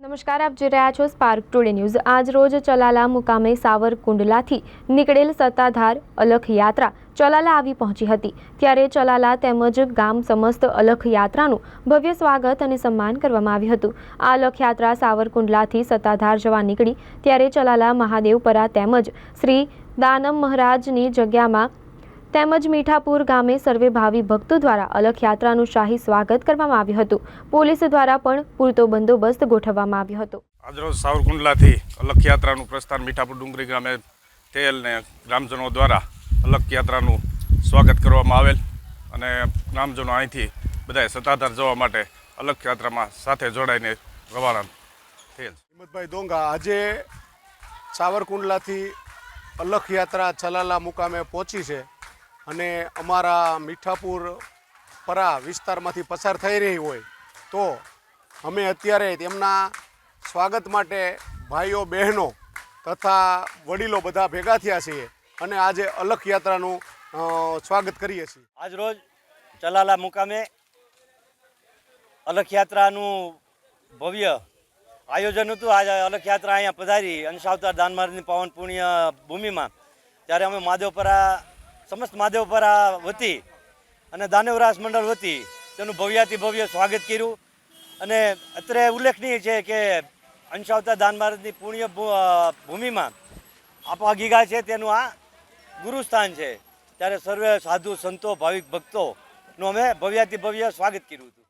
નમસ્કાર, આપ જોઈ રહ્યા છો સ્પાર્ક ટુડે ન્યૂઝ આજ રોજ ચલાલા મુકામે સાવરકુંડલાથી નીકળેલ સત્તાધાર અલખ યાત્રા ચલાલા આવી પહોંચી હતી. ત્યારે ચલાલા તેમજ ગામ સમસ્ત અલખ યાત્રાનું ભવ્ય સ્વાગત અને સન્માન કરવામાં આવ્યું હતું. આ અલખ યાત્રા સાવરકુંડલાથી સત્તાધાર જવા નીકળી. ત્યારે ચલાલા મહાદેવપરા તેમજ શ્રી દાનમ મહારાજની જગ્યામાં તેમજ મીઠાપુર ગામે સર્વે ભાવિ ભક્તો દ્વારા અલખ યાત્રાનું શાહી સ્વાગત કરવામાં આવ્યું હતું. પોલીસ દ્વારા પણ પૂરતો બંદોબસ્ત ગોઠવવામાં આવ્યો હતો. આજરોજ સાવરકુંડલાથી અલખ યાત્રાનું પ્રસ્થાન મીઠાપુર ડુંગરી ગામે તેલ ને ગ્રામજનો દ્વારા અલખ યાત્રાનું સ્વાગત કરવામાં આવેલ અને ગ્રામજનો અહીંથી બધાએ સત્તાધાર જવા માટે અલખ યાત્રામાં સાથે જોડાઈને રવાના થયેલ હિંમતભાઈ દોંગા આજે સાવરકુંડલાથી અલખ યાત્રા ચલાલા મુકામે પહોંચી છે. અને અમારા મીઠાપુર પરા વિસ્તારમાંથી પસાર થઈ રહી હોય તો અમે અત્યારે તેમના સ્વાગત માટે ભાઈઓ, બહેનો તથા વડીલો બધા ભેગા થયા છીએ અને આજે અલખ યાત્રાનું સ્વાગત કરીએ છીએ. આજ રોજ ચલાલા મુકામે અલખ યાત્રાનું ભવ્ય આયોજન હતું. આજે અલખ યાત્રા અહીંયા પધારી અંશાવતાર દાનમાર્ગની પાવન પુણ્ય ભૂમિમાં. ત્યારે અમે મહાદેવપરા સમસ્ત મહાદેવપરા વતી અને દાનવરાસ મંડળ વતી તેનું ભવ્યાતિ ભવ્ય સ્વાગત કર્યું. અને અત્રે ઉલ્લેખનીય છે કે અંશાવતા દાન દાનમાર્ગની પુણ્ય ભૂમિમાં આપા ગીગા છે તેનું આ ગુરુસ્થાન છે. ત્યારે સર્વે સાધુ સંતો, ભાવિક ભક્તોનું અમે ભવ્યાતિ ભવ્ય સ્વાગત કર્યું હતું.